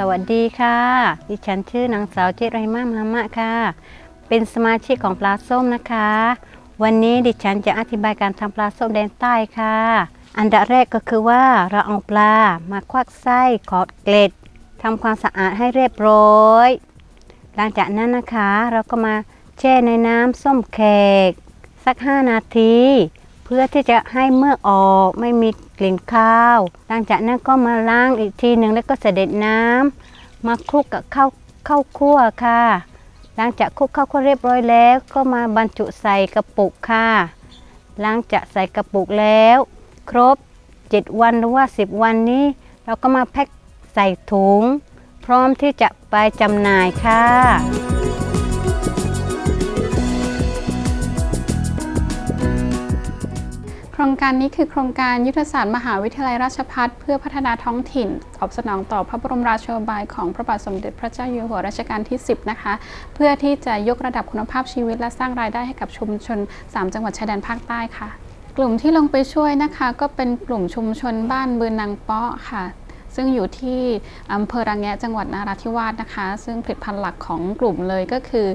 สวัสดีค่ะ ดิฉันชื่อนางสาวเจไรมามามะค่ะ เป็นสมาชิกของปลาส้มนะคะ วันนี้ดิฉันจะอธิบายการทำปลาส้มแดนใต้ค่ะ อันดับแรกก็คือว่าเราเอาปลามาควักไส้ขอดเกล็ดทำความสะอาดให้เรียบร้อย หลังจากนั้นนะคะ เราก็มาแช่ในน้ำส้มแขก สัก 5 นาที พื่อที่จะให้เมื่อออกไม่มีกลิ่นข้าว หลังจากนั้นก็มาล้างอีกทีหนึ่งแล้วก็เสด็จน้ำมาคลุกกับข้าวข้าวคั่วค่ะ หลังจากคลุกข้าวคั่วเรียบร้อยแล้ว ก็มาบรรจุใส่กระปุกค่ะ หลังจากใส่กระปุกแล้ว ครบ 7 วันหรือว่า 10 วันนี้ เราก็มาแพ็คใส่ถุง พร้อมที่จะไปจำหน่ายค่ะ รงการนี้คือโครงการยุทธศาสตร์มหาวิทยาลัยราชภัฏเพื่อพัฒนาท้องถิ่น ตอบสนองต่อพระบรมราโชบายของพระบาทสมเด็จพระเจ้าอยู่หัวรัชกาลที่ 10 นะคะ เพื่อที่จะยกระดับคุณภาพชีวิตและสร้างรายได้ให้กับชุมชน 3 จังหวัดชายแดนภาคใต้ค่ะ กลุ่มที่ลงไปช่วยนะคะ ก็เป็นกลุ่มชุมชนบ้านบืนนางเปาะค่ะซึ่งอยู่ที่อำเภอระแงะจังหวัดนาราธิวาสนะคะ ซึ่งผลิตภัณฑ์หลักของกลุ่มเลยก็คือ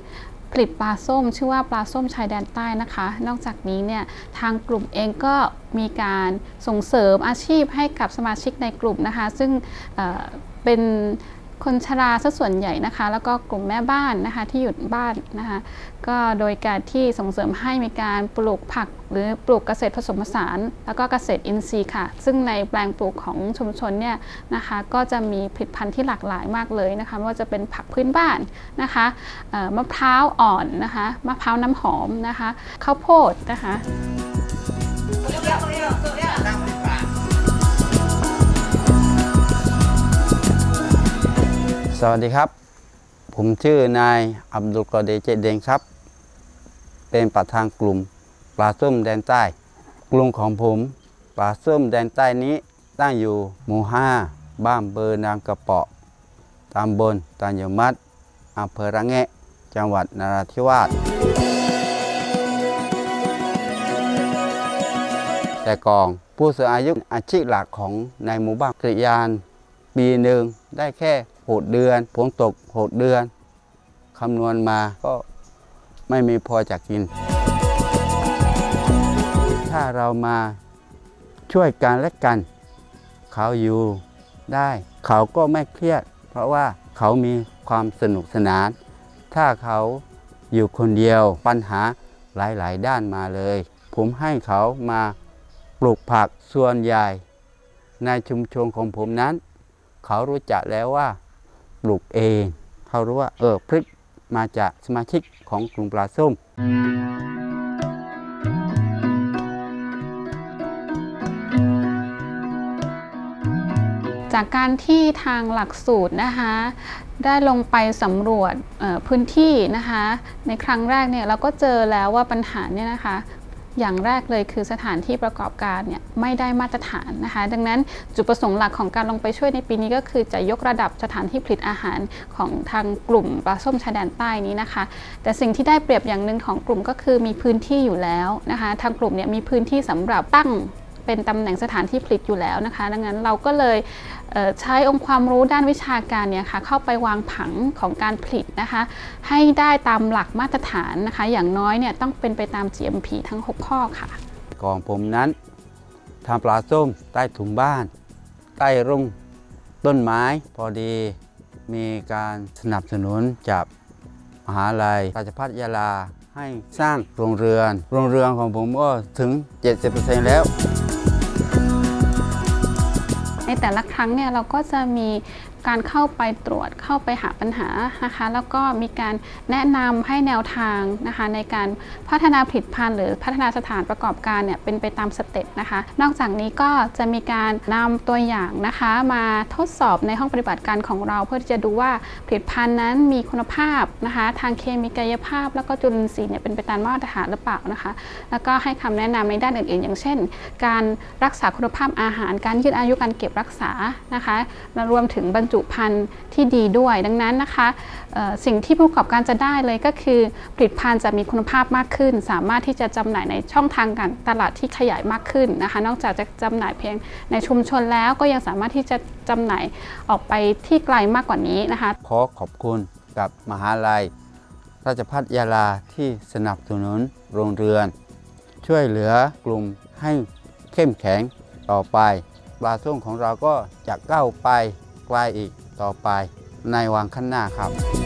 กลิบปลาส้ม ชื่อว่าปลาส้มชายแดนใต้นะคะ นอกจากนี้เนี่ยทางกลุ่มเองก็มีการส่งเสริมอาชีพให้กับสมาชิกในกลุ่มนะคะ ซึ่งเเป็น คนชราซะส่วนใหญ่นะคะ แล้วก็กลุ่มแม่บ้านนะคะที่อยู่บ้านนะคะก็โดยการที่ส่งเสริมให้มีการปลูกผัก หรือปลูกเกษตรผสมผสาน แล้วก็เกษตรอินทรีย์ค่ะ ซึ่งในแปลงปลูกของชุมชนเนี่ยนะคะก็จะมีผลิตภัณฑ์ที่หลากหลายมากเลยนะคะไม่ว่าจะเป็นผักพื้นบ้านนะคะมะพร้าวอ่อนนะคะมะพร้าวน้ำหอมนะคะข้าวโพดนะคะ สวัสดีครับ ผมชื่อนายอับดุลกอเดเจเดงครับ เป็นประธานกลุ่มปลาส้มแดนใต้ กลุ่มของผมปลาส้มแดนใต้นี้ตั้งอยู่หมู่ห้าบ้านเบอร์นางกระเปาะตำบลตัญญมัดอำเภอระแงะ จังหวัดนราธิวาส แต่ก่อนผู้สูงอายุอาชีพหลักของในหมู่บ้านกริยาน ปีหนึ่งได้แค่ หกเดือนฝนตกหกเดือนคำนวณมาก็ไม่มีพอจะกิน ถ้าเรามาช่วยกันและกัน เขาอยู่ได้ เขาก็ไม่เครียด เพราะว่าเขามีความสนุกสนาน ถ้าเขาอยู่คนเดียวปัญหาหลาย ๆ ด้านมาเลย ผมให้เขามาปลูกผักส่วนใหญ่ ในชุมชนของผมนั้น เขารู้จักแล้วว่า ปลูกเองเขารู้ว่าเออพริกมาจากสมาชิกของกลุ่มปลาส้ม จากการที่ทางหลักสูตรนะคะได้ลงไปสำรวจพื้นที่นะคะ ในครั้งแรกเนี่ยเราก็เจอแล้วว่าปัญหาเนี่ยนะคะ อย่างแรกเลยคือสถานที่ประกอบการเนี่ยไม่ได้มาตรฐานนะคะ ดังนั้นจุดประสงค์หลักของการลงไปช่วยในปีนี้ก็คือจะยกระดับสถานที่ผลิตอาหารของทางกลุ่มปลาส้มชายแดนใต้นี้นะคะ แต่สิ่งที่ได้เปรียบอย่างหนึ่งของกลุ่มก็คือมีพื้นที่อยู่แล้วนะคะ ทางกลุ่มเนี่ยมีพื้นที่สำหรับตั้ง เป็นตำแหน่งสถานที่ผลิตอยู่แล้วนะคะ ดังนั้นเราก็เลยเใช้องค์ความรู้ด้านวิชาการเนี่ยค่ะเข้าไปวางผังของการผลิตนะคะ ให้ได้ตามหลักมาตรฐานนะคะ อย่างน้อยเนี่ยต้องเป็นไปตาม GMP ทั้ง 6 ข้อค่ะก่อนผมนั้นทำปลาส้มใต้ถุงบ้าน ใต้ร่มต้นไม้พอดีมีการสนับสนุนจากมหาลัยราชภัฏยาลาให้สร้างโรงเรือน โรงเรือนของผมก็ถึง 70%แล้ว ในแต่ละครั้งเนี่ยเราก็จะมีการเข้าไปตรวจเข้าไปหาปัญหานะคะ แล้วก็มีการแนะนำให้แนวทางนะคะ ในการพัฒนาผลิตภัณฑ์หรือพัฒนาสถานประกอบการเนี่ยเป็นไปตามสเต็ปนะคะ นอกจากนี้ก็จะมีการนำตัวอย่างนะคะ มาทดสอบในห้องปฏิบัติการของเรา เพื่อที่จะดูว่าผลิตภัณฑ์นั้นมีคุณภาพนะคะ ทางเคมีกายภาพ แล้วก็จุลินทรีย์เนี่ยเป็นไปตามมาตรฐานหรือเปล่านะคะ แล้วก็ให้คำแนะนำในด้านอื่นๆ อย่างเช่น การรักษาคุณภาพอาหาร การยืดอายุการเก็บรักษานะคะและรวมถึงบรรจุภัณฑ์ที่ดีด้วย ดังนั้นนะคะสิ่งที่ผู้ประกอบการจะได้เลยก็คือ ผลิตภัณฑ์จะมีคุณภาพมากขึ้น สามารถที่จะจำหน่ายในช่องทางการตลาดที่ขยายมากขึ้นนะคะ นอกจากจะจำหน่ายเพียงในชุมชนแล้วก็ยังสามารถที่จะจำหน่ายออกไปที่ไกลมากกว่านี้นะคะ ขอขอบคุณกับมหาลัย ราชพัฒยาลาที่สนับสนุนโรงเรือน ช่วยเหลือกลุ่มให้เข้มแข็งต่อไปปลาส้มของเราก็จะก้าวไป ไกลอีกต่อไปในวันข้างหน้าครับ